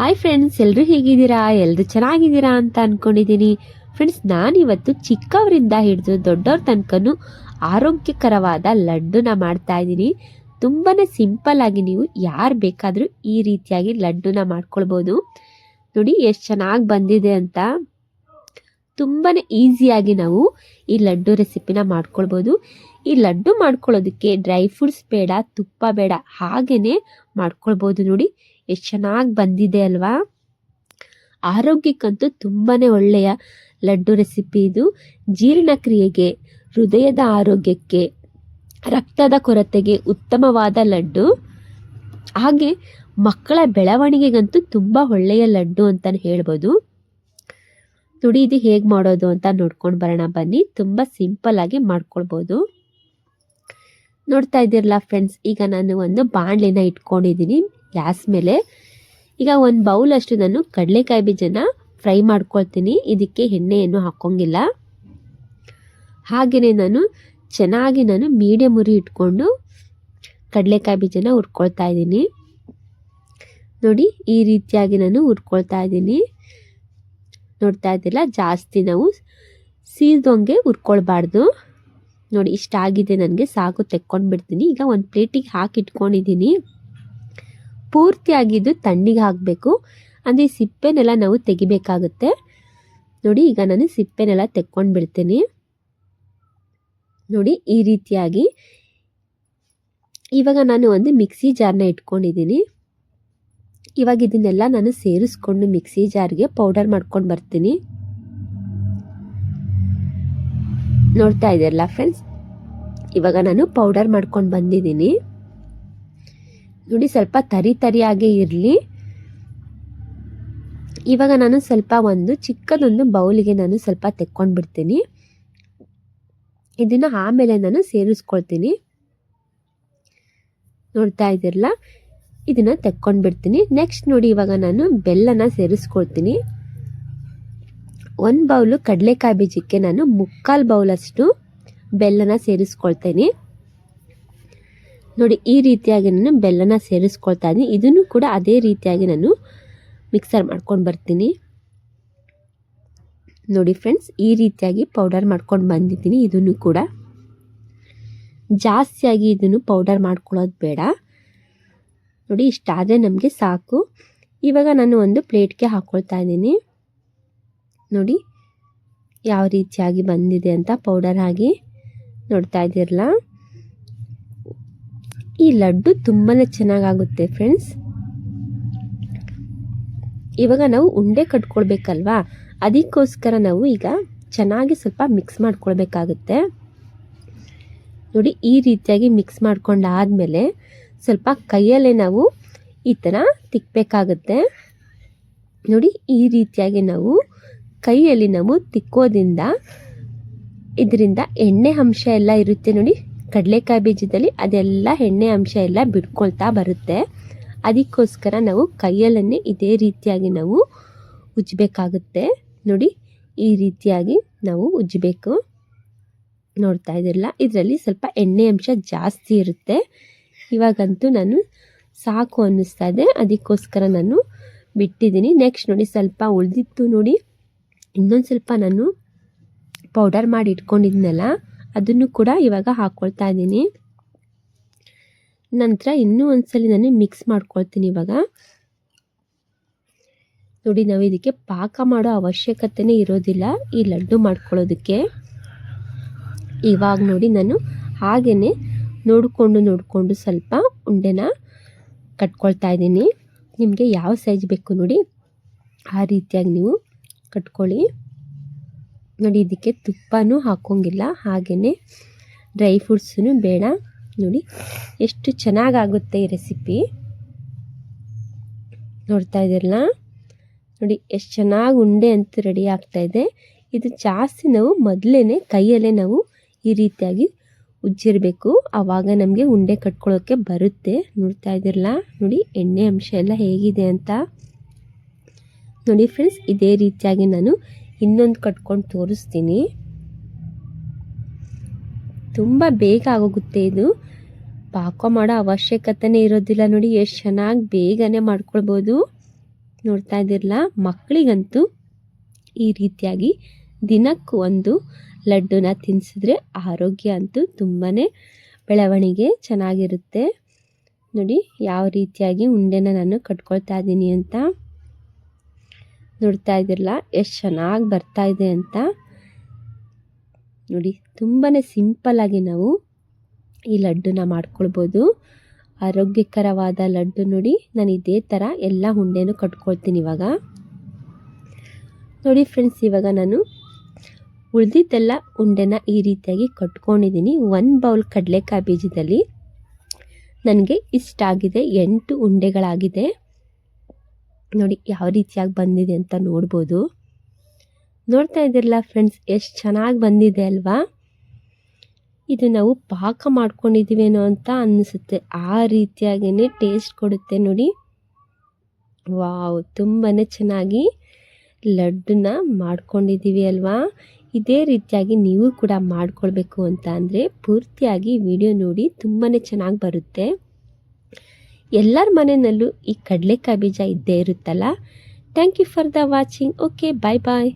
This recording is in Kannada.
ಹಾಯ್ ಫ್ರೆಂಡ್ಸ್ ಎಲ್ಲರೂ ಹೇಗಿದ್ದೀರಾ? ಎಲ್ಲರೂ ಚೆನ್ನಾಗಿದ್ದೀರಾ ಅಂತ ಅನ್ಕೊಂಡಿದ್ದೀನಿ. ಫ್ರೆಂಡ್ಸ್ ನಾನಿವತ್ತು ಚಿಕ್ಕವರಿಂದ ಹಿಡಿದು ದೊಡ್ಡವ್ರ ತನಕನೂ ಆರೋಗ್ಯಕರವಾದ ಲಡ್ಡುನ ಮಾಡ್ತಾ ಇದ್ದೀನಿ. ತುಂಬಾ ಸಿಂಪಲ್ ಆಗಿ ನೀವು ಯಾರು ಬೇಕಾದರೂ ಈ ರೀತಿಯಾಗಿ ಲಡ್ಡುನ ಮಾಡ್ಕೊಳ್ಬೋದು. ನೋಡಿ, ಎಷ್ಟು ಚೆನ್ನಾಗಿ ಬಂದಿದೆ ಅಂತ. ತುಂಬಾ ಈಸಿಯಾಗಿ ನಾವು ಈ ಲಡ್ಡು ರೆಸಿಪಿನ ಮಾಡ್ಕೊಳ್ಬೋದು. ಈ ಲಡ್ಡು ಮಾಡ್ಕೊಳ್ಳೋದಕ್ಕೆ ಡ್ರೈ ಫ್ರೂಟ್ಸ್ ಬೇಡ, ತುಪ್ಪ ಬೇಡ ಹಾಗೆಯೇ ಮಾಡ್ಕೊಳ್ಬೋದು ನೋಡಿ. ಎಷ್ಟು ಚೆನ್ನಾಗಿ ಬಂದಿದೆ ಅಲ್ವಾ? ಆರೋಗ್ಯಕ್ಕಂತೂ ತುಂಬಾ ಒಳ್ಳೆಯ ಲಡ್ಡು ರೆಸಿಪಿ ಇದು. ಜೀರ್ಣಕ್ರಿಯೆಗೆ, ಹೃದಯದ ಆರೋಗ್ಯಕ್ಕೆ, ರಕ್ತದ ಕೊರತೆಗೆ ಉತ್ತಮವಾದ ಲಡ್ಡು. ಹಾಗೆ ಮಕ್ಕಳ ಬೆಳವಣಿಗೆಗಂತೂ ತುಂಬ ಒಳ್ಳೆಯ ಲಡ್ಡು ಅಂತಲೇ ಹೇಳ್ಬೋದು. ನೋಡಿ ಇದು ಹೇಗೆ ಮಾಡೋದು ಅಂತ ನೋಡ್ಕೊಂಡು ಬರೋಣ ಬನ್ನಿ. ತುಂಬ ಸಿಂಪಲ್ ಆಗಿ ಮಾಡ್ಕೊಳ್ಬೋದು. ನೋಡ್ತಾ ಇದ್ದೀರಲ್ಲ ಫ್ರೆಂಡ್ಸ್, ಈಗ ನಾನು ಒಂದು ಬಾಣಲಿನ ಇಟ್ಕೊಂಡಿದ್ದೀನಿ. ಗ್ಯಾಸ್ ಮೇಲೆ. ಈಗ ಒಂದು ಬೌಲ್ ಅಷ್ಟು ನಾನು ಕಡಲೆಕಾಯಿ ಬೀಜನ ಫ್ರೈ ಮಾಡ್ಕೊಳ್ತೀನಿ. ಇದಕ್ಕೆ ಎಣ್ಣೆಯನ್ನು ಹಾಕೋಂಗಿಲ್ಲ ಹಾಗೆಯೇ ನಾನು ಚೆನ್ನಾಗಿ ನಾನು ಮೀಡಿಯಮ್ ಉರಿ ಇಟ್ಕೊಂಡು ಕಡಲೆಕಾಯಿ ಬೀಜನ ಹುರ್ಕೊಳ್ತಾ ಇದ್ದೀನಿ. ನೋಡಿ, ಈ ರೀತಿಯಾಗಿ ನಾನು ಹುರ್ಕೊಳ್ತಾ ಇದ್ದೀನಿ. ನೋಡ್ತಾ ಇದ್ದಿಲ್ಲ ಜಾಸ್ತಿ ನಾವು ಸೀದೋಂಗೆ ಹುರ್ಕೊಳ್ಬಾರ್ದು. ನೋಡಿ ಇಷ್ಟ ಆಗಿದೆ ನನಗೆ ಸಾಕು ತೆಕ್ಕೊಂಡು ಬಿಡ್ತೀನಿ ಈಗ ಒಂದು ಪ್ಲೇಟಿಗೆ ಹಾಕಿ ಇಟ್ಕೊಂಡಿದ್ದೀನಿ ಪೂರ್ತಿಯಾಗಿದ್ದು ತಣ್ಣಿಗೆ ಹಾಕಬೇಕು. ಅಂದರೆ ಈ ಸಿಪ್ಪೆನೆಲ್ಲ ನಾವು ತೆಗಿಬೇಕಾಗುತ್ತೆ. ನೋಡಿ, ಈಗ ನಾನು ಸಿಪ್ಪೆನೆಲ್ಲ ತೆಕ್ಕೊಂಡು ಬಿಡ್ತೀನಿ ನೋಡಿ, ಈ ರೀತಿಯಾಗಿ. ಇವಾಗ ನಾನು ಒಂದು ಮಿಕ್ಸಿ ಜಾರ್ನ ಇಟ್ಕೊಂಡಿದ್ದೀನಿ. ಇವಾಗ ಇದನ್ನೆಲ್ಲ ನಾನು ಸೇರಿಸ್ಕೊಂಡು ಮಿಕ್ಸಿ ಜಾರ್ಗೆ ಪೌಡರ್ ಮಾಡ್ಕೊಂಡು ಬರ್ತೀನಿ. ನೋಡ್ತಾ ಇದೆಯಲ್ಲ ಫ್ರೆಂಡ್ಸ್? ಇವಾಗ ನಾನು ಪೌಡರ್ ಮಾಡ್ಕೊಂಡು ಬಂದಿದ್ದೀನಿ. ನೋಡಿ, ಸ್ವಲ್ಪ ತರಿ ತರಿಯಾಗೇ ಇರಲಿ. ಇವಾಗ ನಾನು ಸ್ವಲ್ಪ ಒಂದು ಚಿಕ್ಕದೊಂದು ಬೌಲಿಗೆ ನಾನು ಸ್ವಲ್ಪ ತೆಕ್ಕೊಂಡು ಬಿಡ್ತೀನಿ ಇದನ್ನು ಆಮೇಲೆ ನಾನು ಸೇರಿಸ್ಕೊಳ್ತೀನಿ. ನೋಡ್ತಾ ಇದ್ದೀರಲ್ಲ? ಇದನ್ನು ತೆಕ್ಕೊಂಡು ಬಿಡ್ತೀನಿ ನೆಕ್ಸ್ಟ್ ನೋಡಿ, ಇವಾಗ ನಾನು ಬೆಲ್ಲನ ಸೇರಿಸ್ಕೊಳ್ತೀನಿ. ಒಂದು ಬೌಲು ಕಡಲೆಕಾಯಿ ಬೀಜಕ್ಕೆ ನಾನು ಮುಕ್ಕಾಲು ಬೌಲಷ್ಟು ಬೆಲ್ಲನ ಸೇರಿಸ್ಕೊಳ್ತೀನಿ. ನೋಡಿ, ಈ ರೀತಿಯಾಗಿ ನಾನು ಬೆಲ್ಲನ ಸೇರಿಸ್ಕೊಳ್ತಾ ಇದ್ದೀನಿ. ಇದನ್ನು ಕೂಡ ಅದೇ ರೀತಿಯಾಗಿ ನಾನು ಮಿಕ್ಸರ್ ಮಾಡ್ಕೊಂಡು ಬರ್ತೀನಿ. ನೋಡಿ ಫ್ರೆಂಡ್ಸ್ ಈ ರೀತಿಯಾಗಿ ಪೌಡರ್ ಮಾಡ್ಕೊಂಡು ಬಂದಿದ್ದೀನಿ ಇದನ್ನು ಕೂಡ. ಜಾಸ್ತಿಯಾಗಿ ಇದನ್ನು ಪೌಡರ್ ಮಾಡ್ಕೊಳ್ಳೋದು ಬೇಡ. ನೋಡಿ, ಇಷ್ಟಾದರೆ ನಮಗೆ ಸಾಕು. ಇವಾಗ ನಾನು ಒಂದು ಪ್ಲೇಟ್ಗೆ ಹಾಕ್ಕೊಳ್ತಾ ಇದ್ದೀನಿ. ನೋಡಿ, ಯಾವ ರೀತಿಯಾಗಿ ಬಂದಿದೆ ಅಂತ ಪೌಡರ್ ಆಗಿ ನೋಡ್ತಾ ಇದ್ದೀರಲ್ಲ. ಈ ಲಡ್ಡು ತುಂಬಾ ಚೆನ್ನಾಗಾಗುತ್ತೆ ಫ್ರೆಂಡ್ಸ್ ಇವಾಗ ನಾವು ಉಂಡೆ ಕಟ್ಕೊಳ್ಬೇಕಲ್ವಾ? ಅದಕ್ಕೋಸ್ಕರ ನಾವು ಈಗ ಚೆನ್ನಾಗಿ ಸ್ವಲ್ಪ ಮಿಕ್ಸ್ ಮಾಡ್ಕೊಳ್ಬೇಕಾಗುತ್ತೆ. ನೋಡಿ, ಈ ರೀತಿಯಾಗಿ ಮಿಕ್ಸ್ ಮಾಡ್ಕೊಂಡಾದಮೇಲೆ ಸ್ವಲ್ಪ ಕೈಯಲ್ಲೇ ನಾವು ಈ ಥರ ತಿಕ್ಕಬೇಕಾಗುತ್ತೆ ನೋಡಿ, ಈ ರೀತಿಯಾಗಿ ನಾವು ಕೈಯಲ್ಲಿ ನಾವು ತಿಕ್ಕೋದ್ರಿಂದ ಇದರಿಂದ ಎಣ್ಣೆ ಅಂಶ ಎಲ್ಲ ಇರುತ್ತೆ ನೋಡಿ. ಕಡಲೆಕಾಯಿ ಬೀಜದಲ್ಲಿ ಅದೆಲ್ಲ ಎಣ್ಣೆ ಅಂಶ ಎಲ್ಲ ಬಿಡ್ಕೊಳ್ತಾ ಬರುತ್ತೆ. ಅದಕ್ಕೋಸ್ಕರ ನಾವು ಕೈಯಲ್ಲನ್ನೇ ಇದೇ ರೀತಿಯಾಗಿ ನಾವು ಉಜ್ಜಬೇಕಾಗುತ್ತೆ. ನೋಡಿ, ಈ ರೀತಿಯಾಗಿ ನಾವು ಉಜ್ಜಬೇಕು. ನೋಡ್ತಾ ಇದ್ದಿರಲ್ಲ, ಇದರಲ್ಲಿ ಸ್ವಲ್ಪ ಎಣ್ಣೆ ಅಂಶ ಜಾಸ್ತಿ ಇರುತ್ತೆ. ಇವಾಗಂತೂ ನಾನು ಸಾಕು ಅನ್ನಿಸ್ತಾ ಇದೆ. ಅದಕ್ಕೋಸ್ಕರ ನಾನು ಬಿಟ್ಟಿದ್ದೀನಿ. ನೆಕ್ಸ್ಟ್ ನೋಡಿ, ಸ್ವಲ್ಪ ಉಳಿದಿತ್ತು ನೋಡಿ. ಇನ್ನೊಂದು ಸ್ವಲ್ಪ ನಾನು ಪೌಡರ್ ಮಾಡಿ ಇಟ್ಕೊಂಡಿದ್ನಲ್ಲ ಅದನ್ನು ಕೂಡ ಇವಾಗ ಹಾಕ್ಕೊಳ್ತಾ ಇದ್ದೀನಿ. ನಂತರ ಇನ್ನೂ ಒಂದ್ಸಲಿ ನಾನು ಮಿಕ್ಸ್ ಮಾಡ್ಕೊಳ್ತೀನಿ ಇವಾಗ. ನೋಡಿ, ನಾವು ಇದಕ್ಕೆ ಪಾಕ ಮಾಡೋ ಅವಶ್ಯಕತೆನೇ ಇರೋದಿಲ್ಲ. ಈ ಲಡ್ಡು ಮಾಡ್ಕೊಳ್ಳೋದಕ್ಕೆ. ಇವಾಗ ನೋಡಿ, ನಾನು ಹಾಗೇ ನೋಡಿಕೊಂಡು ನೋಡಿಕೊಂಡು ಸ್ವಲ್ಪ ಉಂಡೆನ ಕಟ್ಕೊಳ್ತಾ ಇದ್ದೀನಿ. ನಿಮಗೆ ಯಾವ ಸೈಜ್ ಬೇಕು ನೋಡಿ, ಆ ರೀತಿಯಾಗಿ ನೀವು ಕಟ್ಕೊಳ್ಳಿ. ನೋಡಿ, ಇದಕ್ಕೆ ತುಪ್ಪನೂ ಹಾಕೋಂಗಿಲ್ಲ ಹಾಗೆಯೇ ಡ್ರೈ ಫ್ರೂಟ್ಸೂ ಬೇಡ. ನೋಡಿ, ಎಷ್ಟು ಚೆನ್ನಾಗಾಗುತ್ತೆ ಈ ರೆಸಿಪಿ ನೋಡ್ತಾ ಇದ್ದೀರಲ್ಲ? ನೋಡಿ, ಎಷ್ಟು ಚೆನ್ನಾಗಿ ಉಂಡೆ ಅಂತ ರೆಡಿ ಆಗ್ತಾ ಇದೆ. ಇದು ಜಾಸ್ತಿ ನಾವು ಮೊದಲೇ ಕೈಯಲ್ಲೇ ನಾವು ಈ ರೀತಿಯಾಗಿ ಉಜ್ಜಿರಬೇಕು. ಆವಾಗ ನಮಗೆ ಉಂಡೆ ಕಟ್ಕೊಳ್ಳೋಕ್ಕೆ ಬರುತ್ತೆ. ನೋಡ್ತಾ ಇದ್ದೀರಲ್ಲ? ನೋಡಿ, ಎಣ್ಣೆ ಅಂಶ ಎಲ್ಲ ಹೇಗಿದೆ ಅಂತ. ನೋಡಿ ಫ್ರೆಂಡ್ಸ್ ಇದೇ ರೀತಿಯಾಗಿ ನಾನು ಇನ್ನೊಂದು ಕಟ್ಕೊಂಡು ತೋರಿಸ್ತೀನಿ. ತುಂಬ ಬೇಗ ಆಗೋಗುತ್ತೆ ಇದು. ಪಾಕ ಮಾಡೋ ಅವಶ್ಯಕತೆನೇ ಇರೋದಿಲ್ಲ ನೋಡಿ, ಎಷ್ಟು ಚೆನ್ನಾಗಿ ಬೇಗನೆ ಮಾಡ್ಕೊಳ್ಬೋದು. ನೋಡ್ತಾ ಇದ್ದಿರಲ್ಲ, ಮಕ್ಕಳಿಗಂತೂ ಈ ರೀತಿಯಾಗಿ ದಿನಕ್ಕೂ ಒಂದು ಲಡ್ಡುನ ತಿನ್ನಿಸಿದ್ರೆ ಆರೋಗ್ಯ ಅಂತೂ ತುಂಬಾ ಬೆಳವಣಿಗೆ ಚೆನ್ನಾಗಿರುತ್ತೆ. ನೋಡಿ, ಯಾವ ರೀತಿಯಾಗಿ ಉಂಡೆನ ನಾನು ಕಟ್ಕೊಳ್ತಾ ಇದ್ದೀನಿ ಅಂತ. ನೋಡ್ತಾ ಇದ್ದಿರಲ್ಲ, ಎಷ್ಟು ಚೆನ್ನಾಗಿ ಬರ್ತಾ ಇದೆ ಅಂತ. ನೋಡಿ ತುಂಬಾ ಸಿಂಪಲ್ಲಾಗಿ ನಾವು ಈ ಲಡ್ಡುನ ಮಾಡ್ಕೊಳ್ಬೋದು. ಆರೋಗ್ಯಕರವಾದ ಲಡ್ಡು ನೋಡಿ, ನಾನು ಇದೇ ಥರ ಎಲ್ಲ ಉಂಡೆನೂ ಕಟ್ಕೊಳ್ತೀನಿ ಇವಾಗ. ನೋಡಿ ಫ್ರೆಂಡ್ಸ್ ಇವಾಗ ನಾನು ಉಳಿದಿದ್ದೆಲ್ಲ ಉಂಡೆನ ಈ ರೀತಿಯಾಗಿ ಕಟ್ಕೊಂಡಿದ್ದೀನಿ. ಒಂದು ಬೌಲ್ ಕಡಲೆಕಾಯಿ ಬೀಜದಲ್ಲಿ. ನನಗೆ ಇಷ್ಟ ಆಗಿದೆ ಎಂಟು ಉಂಡೆಗಳಾಗಿದೆ. ನೋಡಿ ಯಾವ ರೀತಿಯಾಗಿ ಬಂದಿದೆ ಅಂತ ನೋಡ್ಬೋದು. ನೋಡ್ತಾ ಇದ್ದೀರಲ್ಲ ಫ್ರೆಂಡ್ಸ್, ಎಷ್ಟು ಚೆನ್ನಾಗಿ ಬಂದಿದೆ ಅಲ್ವಾ? ಇದು ನಾವು ಪಾಕ ಮಾಡ್ಕೊಂಡಿದ್ದೀವೇನೋ ಅಂತ ಅನ್ನಿಸುತ್ತೆ ಆ ರೀತಿಯಾಗೇ ಟೇಸ್ಟ್ ಕೊಡುತ್ತೆ ನೋಡಿ. ವಾವ್ ತುಂಬಾ ಚೆನ್ನಾಗಿ ಲಡ್ಡನ್ನ ಮಾಡ್ಕೊಂಡಿದ್ದೀವಿ ಅಲ್ವಾ? ಇದೇ ರೀತಿಯಾಗಿ ನೀವು ಕೂಡ ಮಾಡ್ಕೊಳ್ಬೇಕು ಅಂತ ಅಂದರೆ ಪೂರ್ತಿಯಾಗಿ ವಿಡಿಯೋ ನೋಡಿ ತುಂಬಾ ಚೆನ್ನಾಗಿ ಬರುತ್ತೆ. ಎಲ್ಲರ ಮನೆಯಲ್ಲೂ ಈ ಕಡಲೆಕಾಯಿ ಬೀಜ ಇದ್ದೇ ಇರುತ್ತಲ್ಲ? Thank you for the watching okay bye bye